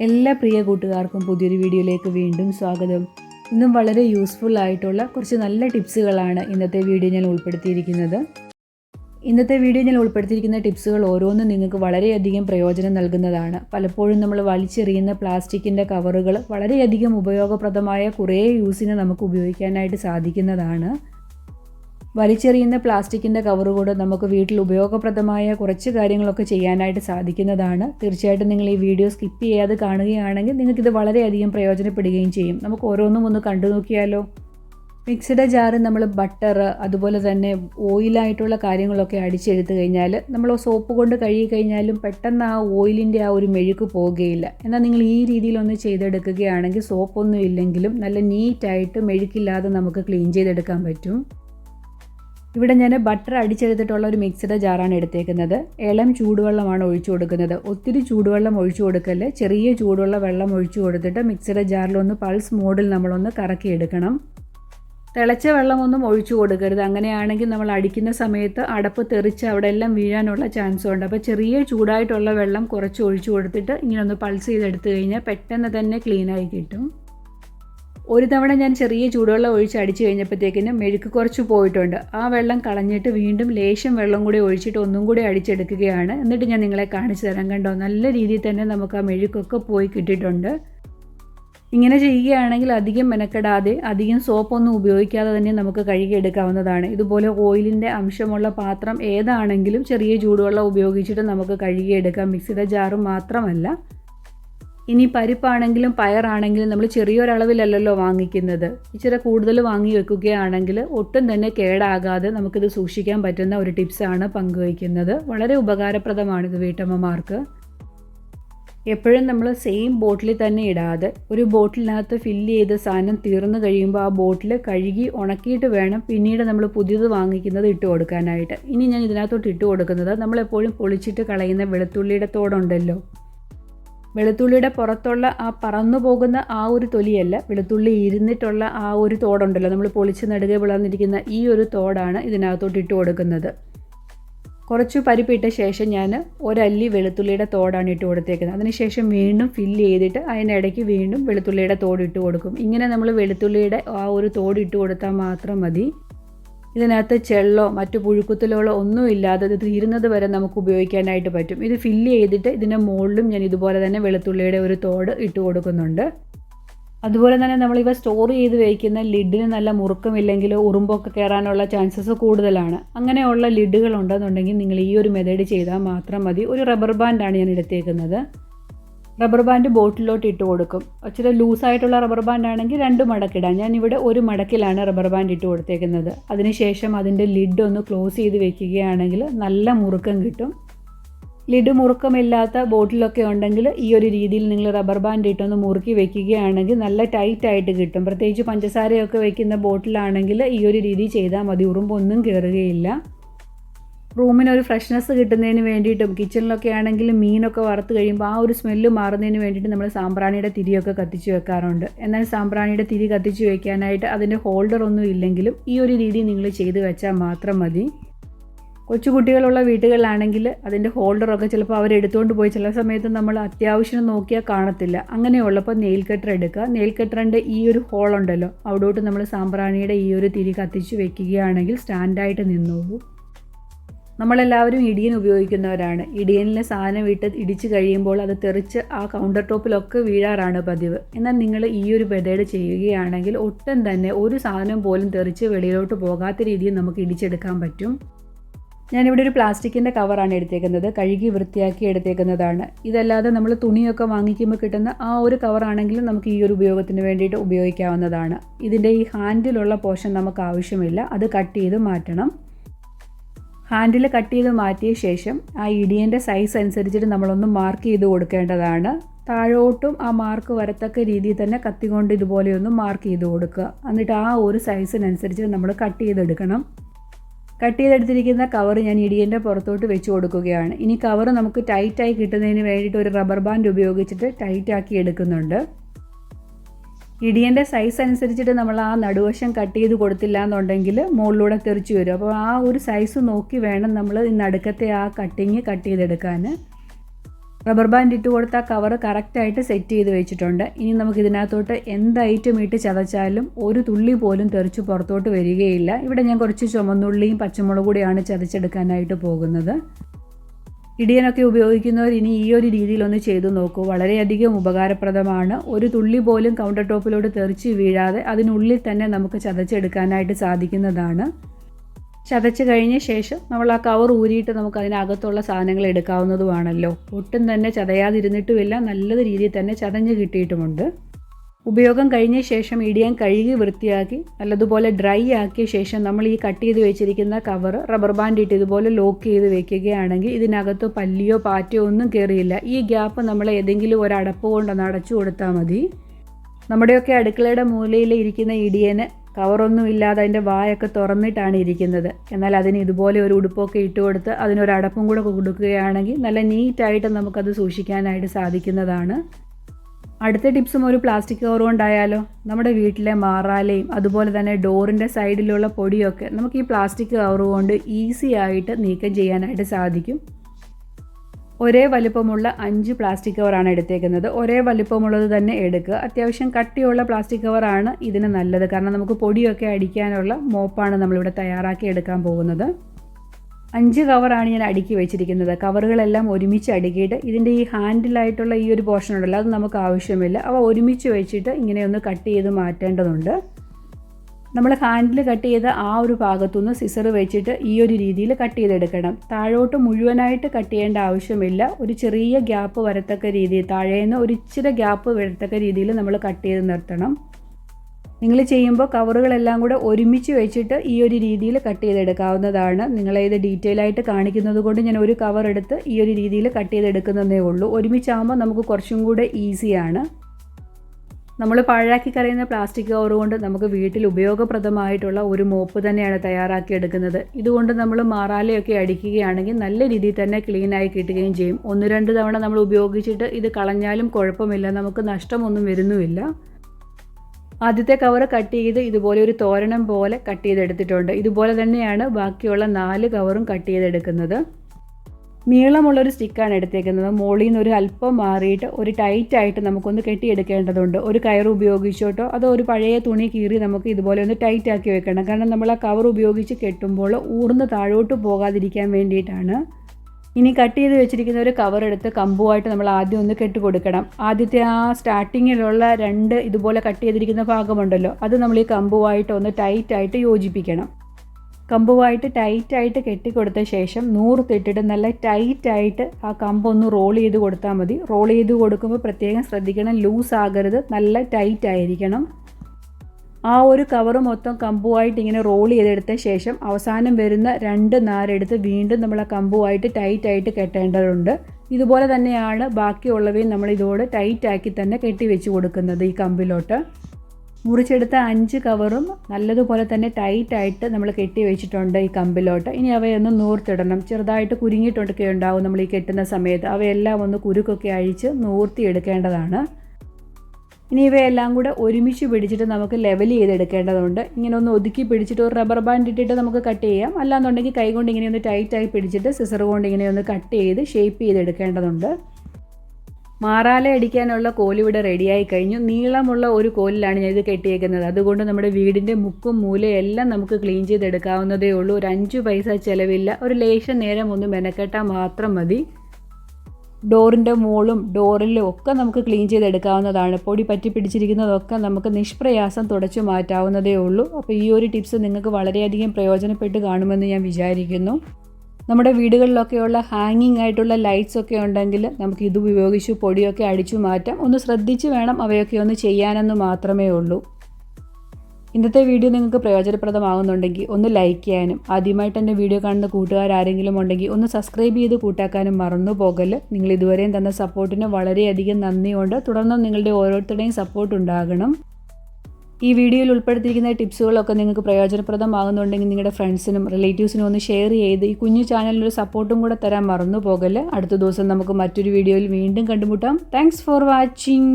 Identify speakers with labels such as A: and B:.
A: എല്ലാ പ്രിയ കൂട്ടുകാർക്കും പുതിയൊരു വീഡിയോയിലേക്ക് വീണ്ടും സ്വാഗതം. ഇന്നും വളരെ യൂസ്ഫുൾ ആയിട്ടുള്ള കുറച്ച് നല്ല ടിപ്സുകളാണ് ഇന്നത്തെ വീഡിയോ ഞാൻ ഉൾപ്പെടുത്തിയിരിക്കുന്നത്. ഇന്നത്തെ വീഡിയോ ഞാൻ ഉൾപ്പെടുത്തിയിരിക്കുന്ന ടിപ്സുകൾ ഓരോന്നും നിങ്ങൾക്ക് വളരെയധികം പ്രയോജനം നൽകുന്നതാണ്. പലപ്പോഴും നമ്മൾ വലിച്ചെറിയുന്ന പ്ലാസ്റ്റിക്കിന്റെ കവറുകൾ വളരെയധികം ഉപയോഗപ്രദമായ കുറേ യൂസിന് നമുക്ക് ഉപയോഗിക്കാനായിട്ട് സാധിക്കുന്നതാണ്. വലിച്ചെറിയുന്ന പ്ലാസ്റ്റിക്കിന്റെ കവർ കൊണ്ട് നമുക്ക് വീട്ടിൽ ഉപയോഗപ്രദമായ കുറച്ച് കാര്യങ്ങളൊക്കെ ചെയ്യാനായിട്ട് സാധിക്കുന്നതാണ്. തീർച്ചയായിട്ടും നിങ്ങൾ ഈ വീഡിയോ സ്കിപ്പ് ചെയ്യാതെ കാണുകയാണെങ്കിൽ നിങ്ങൾക്കിത് വളരെയധികം പ്രയോജനപ്പെടുകയും ചെയ്യും. നമുക്ക് ഓരോന്നും ഒന്ന് കണ്ടു നോക്കിയാലോ? മിക്സിയുടെ ജാറ് നമ്മൾ ബട്ടർ അതുപോലെ തന്നെ ഓയിലായിട്ടുള്ള കാര്യങ്ങളൊക്കെ അടിച്ചെടുത്ത് കഴിഞ്ഞാൽ നമ്മൾ സോപ്പ് കൊണ്ട് കഴുകി കഴിഞ്ഞാലും പെട്ടെന്ന് ആ ഓയിലിന്റെ ആ ഒരു മെഴുക്ക് പോകുകയില്ല എന്നാൽ നിങ്ങൾ ഈ രീതിയിലൊന്ന് ചെയ്തെടുക്കുകയാണെങ്കിൽ സോപ്പൊന്നും ഇല്ലെങ്കിലും നല്ല നീറ്റായിട്ട് മെഴുക്കില്ലാതെ നമുക്ക് ക്ലീൻ ചെയ്തെടുക്കാൻ പറ്റും. ഇവിടെ ഞാൻ ബട്ടർ അടിച്ചെടുത്തിട്ടുള്ള ഒരു മിക്സിയുടെ ജാറാണ് എടുത്തേക്കുന്നത്. ഇളം ചൂടുവെള്ളമാണ് ഒഴിച്ചു കൊടുക്കുന്നത്. ഒത്തിരി ചൂടുവെള്ളം ഒഴിച്ചു കൊടുക്കൽ ചെറിയ ചൂടുള്ള വെള്ളം ഒഴിച്ചു കൊടുത്തിട്ട് മിക്സിയുടെ ജാറിലൊന്ന് പൾസ് മോഡിൽ നമ്മളൊന്ന് കറക്കിയെടുക്കണം തിളച്ച വെള്ളമൊന്നും ഒഴിച്ചു കൊടുക്കരുത്. അങ്ങനെയാണെങ്കിൽ നമ്മൾ അടിക്കുന്ന സമയത്ത് അടപ്പ് തെറിച്ച് അവിടെ എല്ലാം വീഴാനുള്ള ചാൻസും ഉണ്ട്. അപ്പോൾ ചെറിയ ചൂടായിട്ടുള്ള വെള്ളം കുറച്ച് ഒഴിച്ചു കൊടുത്തിട്ട് ഇങ്ങനെ ഒന്ന് പൾസ് ചെയ്തെടുത്തു കഴിഞ്ഞാൽ പെട്ടെന്ന് തന്നെ ക്ലീനായി കിട്ടും. ഒരു തവണ ഞാൻ ചെറിയ ചൂടുവെള്ളം ഒഴിച്ച് അടിച്ചു കഴിഞ്ഞപ്പോഴത്തേക്കിന് മെഴുക്ക് കുറച്ച് പോയിട്ടുണ്ട്. ആ വെള്ളം കളഞ്ഞിട്ട് വീണ്ടും ലേശം വെള്ളം കൂടി ഒഴിച്ചിട്ട് ഒന്നും കൂടി അടിച്ചെടുക്കുകയാണ്. എന്നിട്ട് ഞാൻ നിങ്ങളെ കാണിച്ചു തരാം. കണ്ടോ? നല്ല രീതിയിൽ തന്നെ നമുക്ക് ആ മെഴുക്കൊക്കെ പോയി കിട്ടിയിട്ടുണ്ട്. ഇങ്ങനെ ചെയ്യുകയാണെങ്കിൽ അധികം മെനക്കെടാതെ അധികം സോപ്പൊന്നും ഉപയോഗിക്കാതെ തന്നെ നമുക്ക് കഴുകിയെടുക്കാവുന്നതാണ് ഇതുപോലെ ഓയിലിന്റെ അംശമുള്ള പാത്രം ഏതാണെങ്കിലും ചെറിയ ചൂടുവെള്ളം ഉപയോഗിച്ചിട്ട് നമുക്ക് കഴുകിയെടുക്കാം മിക്സിയുടെ ജാറും മാത്രമല്ല. ഇനി പരിപ്പാണെങ്കിലും പയറാണെങ്കിലും നമ്മൾ ചെറിയൊരളവിലല്ലല്ലോ വാങ്ങിക്കുന്നത്. ഇച്ചിരി കൂടുതൽ വാങ്ങി വെക്കുകയാണെങ്കിൽ ഒട്ടും തന്നെ കേടാകാതെ നമുക്കിത് സൂക്ഷിക്കാൻ പറ്റുന്ന ഒരു ടിപ്സാണ് പങ്കുവയ്ക്കുന്നത്. വളരെ ഉപകാരപ്രദമാണിത് വീട്ടമ്മമാർക്ക്. എപ്പോഴും നമ്മൾ സെയിം ബോട്ടിലിൽ തന്നെ ഇടാതെ ഒരു ബോട്ടിലിനകത്ത് ഫില്ല് ചെയ്ത സാധനം തീർന്നു കഴിയുമ്പോൾ ആ ബോട്ടിൽ കഴുകി ഉണക്കിയിട്ട് വേണം പിന്നീട് നമ്മൾ പുതിയത് വാങ്ങിക്കുന്നത് ഇട്ട് കൊടുക്കാനായിട്ട്. ഇനി ഞാൻ ഇതിനകത്തോട്ട് ഇട്ട് കൊടുക്കുന്നത് നമ്മളെപ്പോഴും പൊളിച്ചിട്ട് കളയുന്ന വെളുത്തുള്ളിയുടെ തോടുണ്ടല്ലോ. വെളുത്തുള്ളിയുടെ പുറത്തുള്ള ആ പറന്നു പോകുന്ന ആ ഒരു തൊലിയല്ല വെളുത്തുള്ളി ഇരുന്നിട്ടുള്ള ആ ഒരു തോടുണ്ടല്ലോ. നമ്മൾ പൊളിച്ച് നടുകെ വിളർന്നിരിക്കുന്ന ഈ ഒരു തോടാണ് ഇതിനകത്തോട്ട് ഇട്ട് കൊടുക്കുന്നത്. കുറച്ച് പരിപ്പിട്ട ശേഷം ഞാൻ ഒരല്ലി വെളുത്തുള്ളിയുടെ തോടാണ് ഇട്ട് കൊടുത്തേക്കുന്നത്. അതിനുശേഷം വീണ്ടും ഫില്ല് ചെയ്തിട്ട് അതിനിടയ്ക്ക് വീണ്ടും വെളുത്തുള്ളിയുടെ തോട് ഇട്ട് കൊടുക്കും. ഇങ്ങനെ നമ്മൾ വെളുത്തുള്ളിയുടെ ആ ഒരു തോട് ഇട്ട് കൊടുത്താൽ മാത്രം മതി. ഇതിനകത്ത് ചെള്ളോ മറ്റു പുഴുക്കുത്തലുകളോ ഒന്നും ഇല്ലാതെ ഇത് തീരുന്നത് വരെ നമുക്ക് ഉപയോഗിക്കാനായിട്ട് പറ്റും. ഇത് ഫില്ല് ചെയ്തിട്ട് ഇതിന്റെ മുകളിലും ഞാൻ ഇതുപോലെ തന്നെ വെളുത്തുള്ളിയുടെ ഒരു തോട് ഇട്ട് കൊടുക്കുന്നുണ്ട്. അതുപോലെ തന്നെ നമ്മൾ ഇവ സ്റ്റോർ ചെയ്ത് വയ്ക്കുന്ന ലിഡിന് നല്ല മുറുക്കമില്ലെങ്കിൽ ഉറുമ്പൊക്കെ കയറാനുള്ള ചാൻസസ് കൂടുതലാണ്. അങ്ങനെയുള്ള ലിഡുകൾ ഉണ്ടെന്നുണ്ടെങ്കിൽ നിങ്ങൾ ഈ ഒരു മെത്തേഡ് ചെയ്താൽ മാത്രം മതി. ഒരു റബ്ബർ ബാൻഡാണ് ഞാൻ എടുത്തേക്കുന്നത്. റബ്ബർ ബാൻഡ് ബോട്ടിലോട്ട് ഇട്ട് കൊടുക്കും. ഇച്ചിരി ലൂസായിട്ടുള്ള റബ്ബർ ബാൻഡ് ആണെങ്കിൽ രണ്ട് മടക്കിടാം. ഞാൻ ഇവിടെ ഒരു മടക്കിലാണ് റബ്ബർ ബാൻഡ് ഇട്ട് കൊടുത്തേക്കുന്നത്. അതിനുശേഷം അതിന്റെ ലിഡ് ഒന്ന് ക്ലോസ് ചെയ്ത് വെക്കുകയാണെങ്കിൽ നല്ല മുറുക്കം കിട്ടും. ലിഡ് മുറുക്കമില്ലാത്ത ബോട്ടിലൊക്കെ ഉണ്ടെങ്കിൽ ഈ ഒരു രീതിയിൽ നിങ്ങൾ റബ്ബർ ബാൻഡ് ഇട്ടൊന്ന് മുറുക്കി വെക്കുകയാണെങ്കിൽ നല്ല ടൈറ്റ് ആയിട്ട് കിട്ടും. പ്രത്യേകിച്ച് പഞ്ചസാരയൊക്കെ വെക്കുന്ന ബോട്ടിലാണെങ്കിൽ ഈ ഒരു രീതി ചെയ്താൽ മതി. ഉറുമ്പൊന്നും കയറുകയില്ല റൂമിനൊരു ഫ്രഷ്നെസ് കിട്ടുന്നതിന് വേണ്ടിയിട്ടും കിച്ചണിലൊക്കെ ആണെങ്കിൽ മീനൊക്കെ വറുത്ത് കഴിയുമ്പോൾ ആ ഒരു സ്മെല്ല് മാറുന്നതിന് വേണ്ടിയിട്ട് നമ്മൾ സാമ്പ്രാണിയുടെ തിരിയൊക്കെ കത്തിച്ച് വെക്കാറുണ്ട്. എന്നാൽ സാമ്പ്രാണിയുടെ തിരി കത്തിച്ച് വെക്കാനായിട്ട് അതിന്റെ ഹോൾഡർ ഒന്നും ഇല്ലെങ്കിലും ഈ ഒരു രീതി നിങ്ങൾ ചെയ്ത് വെച്ചാൽ മാത്രം മതി. കൊച്ചുകുട്ടികളുള്ള വീട്ടുകളിലാണെങ്കിൽ അതിന്റെ ഹോൾഡറൊക്കെ ചിലപ്പോൾ അവരെടുത്തുകൊണ്ട് പോയി ചില സമയത്ത് നമ്മൾ അത്യാവശ്യം നോക്കിയാൽ കാണത്തില്ല. അങ്ങനെയുള്ളപ്പോൾ നെയിൽ കട്ടർ എടുക്കുക. നെയിൽ കട്ടറിന്റെ ഈ ഒരു ഹോളുണ്ടല്ലോ അവിടോട്ട് നമ്മൾ സാമ്പ്രാണിയുടെ ഈ ഒരു തിരി കത്തിച്ച് വെക്കുകയാണെങ്കിൽ സ്റ്റാൻഡായിട്ട് നിന്നോളൂ. നമ്മളെല്ലാവരും ഇടിയൻ ഉപയോഗിക്കുന്നവരാണ്. ഇടിയനിൽ സാധനം ഇട്ട് ഇടിച്ചു കഴിയുമ്പോൾ അത് തെറിച്ച് ആ കൗണ്ടർ ടോപ്പിലൊക്കെ വീഴാറാണ് പതിവ്. എന്നാൽ നിങ്ങൾ ഈ ഒരു മെതേഡ് ചെയ്യുകയാണെങ്കിൽ ഒട്ടും തന്നെ ഒരു സാധനം പോലും തെറിച്ച് വെളിയിലോട്ട് പോകാത്ത രീതിയിൽ നമുക്ക് ഇടിച്ചെടുക്കാൻ പറ്റും. ഞാനിവിടെ ഒരു പ്ലാസ്റ്റിക്കിന്റെ കവറാണ് എടുത്തേക്കുന്നത്. കഴുകി വൃത്തിയാക്കി എടുത്തേക്കുന്നതാണ്. ഇതല്ലാതെ നമ്മൾ തുണിയൊക്കെ വാങ്ങിക്കുമ്പോൾ കിട്ടുന്ന ആ ഒരു കവറാണെങ്കിലും നമുക്ക് ഈ ഒരു ഉപയോഗത്തിന് വേണ്ടിയിട്ട് ഉപയോഗിക്കാവുന്നതാണ്. ഇതിന്റെ ഈ ഹാൻഡിലുള്ള പോർഷൻ നമുക്ക് ആവശ്യമില്ല. അത് കട്ട് ചെയ്ത് മാറ്റണം. ഹാൻഡിൽ കട്ട് ചെയ്ത് മാറ്റിയ ശേഷം ആ ഇടിയന്റെ സൈസ് അനുസരിച്ചിട്ട് നമ്മളൊന്ന് മാർക്ക് ചെയ്ത് കൊടുക്കേണ്ടതാണ്. താഴോട്ടും ആ മാർക്ക് വരത്തക്ക രീതിയിൽ തന്നെ കത്തി കൊണ്ട് ഇതുപോലെ ഒന്ന് മാർക്ക് ചെയ്ത് കൊടുക്കുക. എന്നിട്ട് ആ ഒരു സൈസിനനുസരിച്ച് നമ്മൾ കട്ട് ചെയ്തെടുക്കണം. കട്ട് ചെയ്തെടുത്തിരിക്കുന്ന കവർ ഞാൻ ഇടിയന്റെ പുറത്തോട്ട് വെച്ച് കൊടുക്കുകയാണ്. ഇനി കവർ നമുക്ക് ടൈറ്റായി കിട്ടുന്നതിന് വേണ്ടിയിട്ട് ഒരു റബ്ബർ ബാൻഡ് ഉപയോഗിച്ചിട്ട് ടൈറ്റാക്കി എടുക്കുന്നുണ്ട്. ഇടിയന്റെ സൈസ് അനുസരിച്ചിട്ട് നമ്മൾ ആ നടുവശം കട്ട് ചെയ്ത് കൊടുത്തില്ല എന്നുണ്ടെങ്കിൽ മുകളിലൂടെ തെറിച്ച് വരും. അപ്പോൾ ആ ഒരു സൈസ് നോക്കി വേണം നമ്മൾ ഈ നടുക്കത്തെ ആ കട്ടിങ് കട്ട് ചെയ്തെടുക്കാൻ. റബ്ബർ ബാൻഡ് ഇട്ട് കൊടുത്ത കവർ കറക്റ്റായിട്ട് സെറ്റ് ചെയ്ത് വെച്ചിട്ടുണ്ട്. ഇനി നമുക്ക് ഇതിനകത്തോട്ട് എന്ത് ഐറ്റം ഇട്ട് ചതച്ചാലും ഒരു തുള്ളി പോലും തെറിച്ച് പുറത്തോട്ട് വരികയില്ല. ഇവിടെ ഞാൻ കുറച്ച് ചുമന്നുള്ളിയും പച്ചമുളക് കൂടിയാണ് ചതച്ചെടുക്കാനായിട്ട് പോകുന്നത്. ഇടിയനൊക്കെ ഉപയോഗിക്കുന്നവർ ഇനി ഈ ഒരു രീതിയിലൊന്ന് ചെയ്തു നോക്കൂ. വളരെയധികം ഉപകാരപ്രദമാണ്. ഒരു തുള്ളി പോലും കൗണ്ടർ ടോപ്പിലോട്ട് തെറിച്ച് വീഴാതെ അതിനുള്ളിൽ തന്നെ നമുക്ക് ചതച്ചെടുക്കാനായിട്ട് സാധിക്കുന്നതാണ്. ചതച്ച് കഴിഞ്ഞ ശേഷം നമ്മൾ ആ കവർ ഊരിയിട്ട് നമുക്ക് അതിനകത്തുള്ള സാധനങ്ങൾ എടുക്കാവുന്നതുമാണല്ലോ. ഒട്ടും തന്നെ ചതയാതിരുന്നിട്ടുമില്ല. നല്ല രീതിയിൽ തന്നെ ചതഞ്ഞ് കിട്ടിയിട്ടുമുണ്ട്. ഉപയോഗം കഴിഞ്ഞ ശേഷം ഇടിയാൻ കഴുകി വൃത്തിയാക്കി നല്ലതുപോലെ ഡ്രൈ ആക്കിയ ശേഷം നമ്മൾ ഈ കട്ട് ചെയ്ത് വെച്ചിരിക്കുന്ന കവർ റബ്ബർ ബാൻഡ് ഇട്ട് ഇതുപോലെ ലോക്ക് ചെയ്ത് വെക്കുകയാണെങ്കിൽ ഇതിനകത്ത് പല്ലിയോ പാറ്റയോ ഒന്നും കയറിയില്ല. ഈ ഗ്യാപ്പ് നമ്മൾ ഏതെങ്കിലും ഒരു അടപ്പ് കൊണ്ടൊന്ന് അടച്ചു കൊടുത്താൽ മതി. നമ്മുടെയൊക്കെ അടുക്കളയുടെ മൂലയിൽ ഇരിക്കുന്ന ഇടിയന് കവറൊന്നും ഇല്ലാതെ അതിന്റെ വായൊക്കെ തുറന്നിട്ടാണ് ഇരിക്കുന്നത്. എന്നാൽ അതിന് ഇതുപോലെ ഒരു ഉടുപ്പൊക്കെ ഇട്ട് കൊടുത്ത് അതിനൊരു അടപ്പും കൂടെ കൊടുക്കുകയാണെങ്കിൽ നല്ല നീറ്റായിട്ട് നമുക്കത് സൂക്ഷിക്കാനായിട്ട് സാധിക്കുന്നതാണ്. അടുത്ത ടിപ്സും ഒരു പ്ലാസ്റ്റിക് കവർ കൊണ്ടായാലോ നമ്മുടെ വീട്ടിലെ മാറാലയും അതുപോലെ തന്നെ ഡോറിന്റെ സൈഡിലുള്ള പൊടിയൊക്കെ നമുക്ക് ഈ പ്ലാസ്റ്റിക് കവർ കൊണ്ട് ഈസി ആയിട്ട് നീക്കം ചെയ്യാനായിട്ട് സാധിക്കും. ഒരേ വലുപ്പമുള്ള അഞ്ച് പ്ലാസ്റ്റിക് കവറാണ് എടുത്തേക്കുന്നത്. ഒരേ വലിപ്പമുള്ളത് തന്നെ എടുക്കുക. അത്യാവശ്യം കട്ടിയുള്ള പ്ലാസ്റ്റിക് കവറാണ് ഇതിന് നല്ലത്. കാരണം നമുക്ക് പൊടിയൊക്കെ അടിക്കാനുള്ള മോപ്പാണ് നമ്മളിവിടെ തയ്യാറാക്കി എടുക്കാൻ പോകുന്നത്. അഞ്ച് കവറാണ് ഞാൻ അടുക്കി വെച്ചിരിക്കുന്നത്. കവറുകളെല്ലാം ഒരുമിച്ച് അടുക്കിയിട്ട് ഇതിന്റെ ഈ ഹാൻഡിലായിട്ടുള്ള ഈ ഒരു പോർഷൻ ഉണ്ടല്ലോ അത് നമുക്ക് ആവശ്യമില്ല. അവ ഒരുമിച്ച് വെച്ചിട്ട് ഇങ്ങനെ ഒന്ന് കട്ട് ചെയ്ത് മാറ്റേണ്ടതുണ്ട്. നമ്മൾ ഹാൻഡിൽ കട്ട് ചെയ്ത ആ ഒരു ഭാഗത്തുനിന്ന് സിസർ വെച്ചിട്ട് ഈ ഒരു രീതിയിൽ കട്ട് ചെയ്തെടുക്കണം. താഴോട്ട് മുഴുവനായിട്ട് കട്ട് ചെയ്യേണ്ട ആവശ്യമില്ല. ഒരു ചെറിയ ഗ്യാപ്പ് വരത്തക്ക രീതിയിൽ താഴേന്ന് ഒരു ഇച്ചിരി ഗ്യാപ്പ് വരത്തക്ക രീതിയിൽ നമ്മൾ കട്ട് ചെയ്ത് നിർത്തണം. നിങ്ങൾ ചെയ്യുമ്പോൾ കവറുകളെല്ലാം കൂടെ ഒരുമിച്ച് വെച്ചിട്ട് ഈ ഒരു രീതിയിൽ കട്ട് ചെയ്തെടുക്കാവുന്നതാണ്. നിങ്ങളെ ഇത് ഡീറ്റെയിൽ ആയിട്ട് കാണിക്കുന്നത് കൊണ്ട് ഞാൻ ഒരു കവർ എടുത്ത് ഈ ഒരു രീതിയിൽ കട്ട് ചെയ്തെടുക്കുന്നതേ ഉള്ളൂ. ഒരുമിച്ചാകുമ്പോൾ നമുക്ക് കുറച്ചും കൂടെ ഈസിയാണ് നമ്മൾ പാഴാക്കി കറിയുന്ന പ്ലാസ്റ്റിക് കവർ കൊണ്ട് നമുക്ക് വീട്ടിൽ ഉപയോഗപ്രദമായിട്ടുള്ള ഒരു മോപ്പ് തന്നെയാണ് തയ്യാറാക്കി എടുക്കുന്നത്. ഇതുകൊണ്ട് നമ്മൾ മാറാലയൊക്കെ അടിക്കുകയാണെങ്കിൽ നല്ല രീതിയിൽ തന്നെ ക്ലീനായി കിട്ടുകയും ചെയ്യും. ഒന്ന് രണ്ട് തവണ നമ്മൾ ഉപയോഗിച്ചിട്ട് ഇത് കളഞ്ഞാലും കുഴപ്പമില്ല. നമുക്ക് നഷ്ടമൊന്നും വരുന്നുമില്ല. ആദ്യത്തെ കവർ കട്ട് ചെയ്ത് ഇതുപോലെ ഒരു തോരണം പോലെ കട്ട് ചെയ്തെടുത്തിട്ടുണ്ട്. ഇതുപോലെ തന്നെയാണ് ബാക്കിയുള്ള നാല് കവറും കട്ട് ചെയ്തെടുക്കുന്നത്. നീളമുള്ളൊരു സ്റ്റിക്കാണ് എടുത്തേക്കുന്നത്. മുകളിൽ നിന്ന് ഒരു അല്പം മാറിയിട്ട് ഒരു ടൈറ്റ് ആയിട്ട് നമുക്കൊന്ന് കെട്ടിയെടുക്കേണ്ടതുണ്ട്. ഒരു കയർ ഉപയോഗിച്ചോട്ടോ അതോ ഒരു പഴയ തുണി കീറി നമുക്ക് ഇതുപോലെ ഒന്ന് ടൈറ്റ് ആക്കി വെക്കണം. കാരണം നമ്മൾ ആ കവർ ഉപയോഗിച്ച് കെട്ടുമ്പോൾ ഊർന്ന് താഴോട്ട് പോകാതിരിക്കാൻ വേണ്ടിയിട്ടാണ്. ഇനി കട്ട് ചെയ്ത് വെച്ചിരിക്കുന്ന ഒരു കവർ എടുത്ത് കമ്പുമായിട്ട് നമ്മൾ ആദ്യം ഒന്ന് കെട്ടി കൊടുക്കണം. ആദ്യത്തെ ആ സ്റ്റാർട്ടിങ്ങിലുള്ള രണ്ട് ഇതുപോലെ കട്ട് ചെയ്തിരിക്കുന്ന ഭാഗമുണ്ടല്ലോ അത് നമ്മൾ ഈ കമ്പുമായിട്ട് ഒന്ന് ടൈറ്റായിട്ട് യോജിപ്പിക്കണം. കമ്പുമായിട്ട് ടൈറ്റായിട്ട് കെട്ടിക്കൊടുത്ത ശേഷം നൂർത്തിട്ടിട്ട് നല്ല ടൈറ്റായിട്ട് ആ കമ്പ് ഒന്ന് റോൾ ചെയ്ത് കൊടുത്താൽ മതി. റോൾ ചെയ്ത് കൊടുക്കുമ്പോൾ പ്രത്യേകം ശ്രദ്ധിക്കണം ലൂസ് ആകരുത് നല്ല ടൈറ്റ് ആയിരിക്കണം. ആ ഒരു കവർ മൊത്തം കമ്പുമായിട്ട് ഇങ്ങനെ റോൾ ചെയ്തെടുത്ത ശേഷം അവസാനം വരുന്ന രണ്ട് നാരെടുത്ത് വീണ്ടും നമ്മൾ ആ കമ്പുമായിട്ട് ടൈറ്റായിട്ട് കെട്ടേണ്ടതുണ്ട്. ഇതുപോലെ തന്നെയാണ് ബാക്കിയുള്ളവയും നമ്മൾ ഇതോട് ടൈറ്റാക്കി തന്നെ കെട്ടി വെച്ച് കൊടുക്കുന്നത് ഈ കമ്പിലോട്ട്. മുറിച്ചെടുത്ത അഞ്ച് കവറും നല്ലതുപോലെ തന്നെ ടൈറ്റായിട്ട് നമ്മൾ കെട്ടി വെച്ചിട്ടുണ്ട് ഈ കമ്പിലോട്ട്. ഇനി അവയൊന്ന് നൂർത്തിടണം. ചെറുതായിട്ട് കുരുങ്ങിയിട്ടൊക്കെ ഉണ്ടാവും നമ്മൾ ഈ കെട്ടുന്ന സമയത്ത്. അവയെല്ലാം ഒന്ന് കുരുക്കൊക്കെ അഴിച്ച് നൂർത്തി എടുക്കേണ്ടതാണ് ഇനി ഇവയെല്ലാം കൂടെ ഒരുമിച്ച് പിടിച്ചിട്ട് നമുക്ക് ലെവൽ ചെയ്തെടുക്കേണ്ടതുണ്ട്. ഇങ്ങനെ ഒന്ന് ഒതുക്കി പിടിച്ചിട്ട് ഒരു റബ്ബർ ബാൻഡ് ഇട്ടിട്ട് നമുക്ക് കട്ട് ചെയ്യാം. അല്ലാന്നുണ്ടെങ്കിൽ കൈ കൊണ്ട് ഇങ്ങനെ ഒന്ന് ടൈറ്റായി പിടിച്ചിട്ട് സിസർ കൊണ്ട് ഇങ്ങനെ ഒന്ന് കട്ട് ചെയ്ത് ഷേപ്പ് ചെയ്തെടുക്കേണ്ടതുണ്ട്. മാറാല അടിക്കാനുള്ള കോലിവിടെ റെഡിയായി കഴിഞ്ഞു. നീളമുള്ള ഒരു കോലിലാണ് ഞാൻ ഇത് കെട്ടിയേക്കുന്നത്. അതുകൊണ്ട് നമ്മുടെ വീടിന്റെ മുക്കും മൂലയും എല്ലാം നമുക്ക് ക്ലീൻ ചെയ്തെടുക്കാവുന്നതേ ഉള്ളൂ. ഒരു അഞ്ച് പൈസ ചിലവില്ല. ഒരു ലേശം നേരം ഒന്ന് മെനക്കെട്ടാൽ മാത്രം മതി. ഡോറിന്റെ മോളും ഡോറിലും ഒക്കെ നമുക്ക് ക്ലീൻ ചെയ്തെടുക്കാവുന്നതാണ്. പൊടി പറ്റി പിടിച്ചിരിക്കുന്നതൊക്കെ നമുക്ക് നിഷ്പ്രയാസം തുടച്ചു മാറ്റാവുന്നതേ ഉള്ളൂ. അപ്പോൾ ഈ ഒരു ടിപ്സ് നിങ്ങൾക്ക് വളരെയധികം പ്രയോജനപ്പെട്ട് കാണുമെന്ന് ഞാൻ വിചാരിക്കുന്നു. നമ്മുടെ വീടുകളിലൊക്കെയുള്ള ഹാങ്ങിങ് ആയിട്ടുള്ള ലൈറ്റ്സ് ഒക്കെ ഉണ്ടെങ്കിൽ നമുക്ക് ഇത് ഉപയോഗിച്ച് പൊടിയൊക്കെ അടിച്ചു മാറ്റാം. ഒന്ന് ശ്രദ്ധിച്ച് വേണം അവയൊക്കെ ഒന്ന് ചെയ്യാനെന്ന് മാത്രമേ ഉള്ളൂ. ഇന്നത്തെ വീഡിയോ നിങ്ങൾക്ക് പ്രയോജനപ്രദമാകുന്നുണ്ടെങ്കിൽ ഒന്ന് ലൈക്ക് ചെയ്യാനും ആദ്യമായിട്ട് എന്റെ വീഡിയോ കാണുന്ന കൂട്ടുകാർ ആരെങ്കിലും ഉണ്ടെങ്കിൽ ഒന്ന് സബ്സ്ക്രൈബ് ചെയ്ത് കൂട്ടാക്കാനും മറന്നു പോകൽ നിങ്ങൾ ഇതുവരെയും തന്ന സപ്പോർട്ടിന് വളരെയധികം നന്ദിയുണ്ട്. തുടർന്നും നിങ്ങളുടെ ഓരോരുത്തരുടെയും സപ്പോർട്ട് ഉണ്ടാകണം. ഈ വീഡിയോയിൽ ഉൾപ്പെടുത്തിയിരിക്കുന്ന ടിപ്സുകളൊക്കെ നിങ്ങൾക്ക് പ്രയോജനപ്രദമാകുന്നുണ്ടെങ്കിൽ നിങ്ങളുടെ ഫ്രണ്ട്സിനും റിലേറ്റീവ്സിനും ഒന്ന് ഷെയർ ചെയ്ത് ഈ കുഞ്ഞു ചാനലിനൊരു സപ്പോർട്ടും കൂടെ തരാൻ മറന്നു പോകൽ അടുത്ത ദിവസം നമുക്ക് മറ്റൊരു വീഡിയോയിൽ വീണ്ടും കണ്ടുമുട്ടാം. Thanks for watching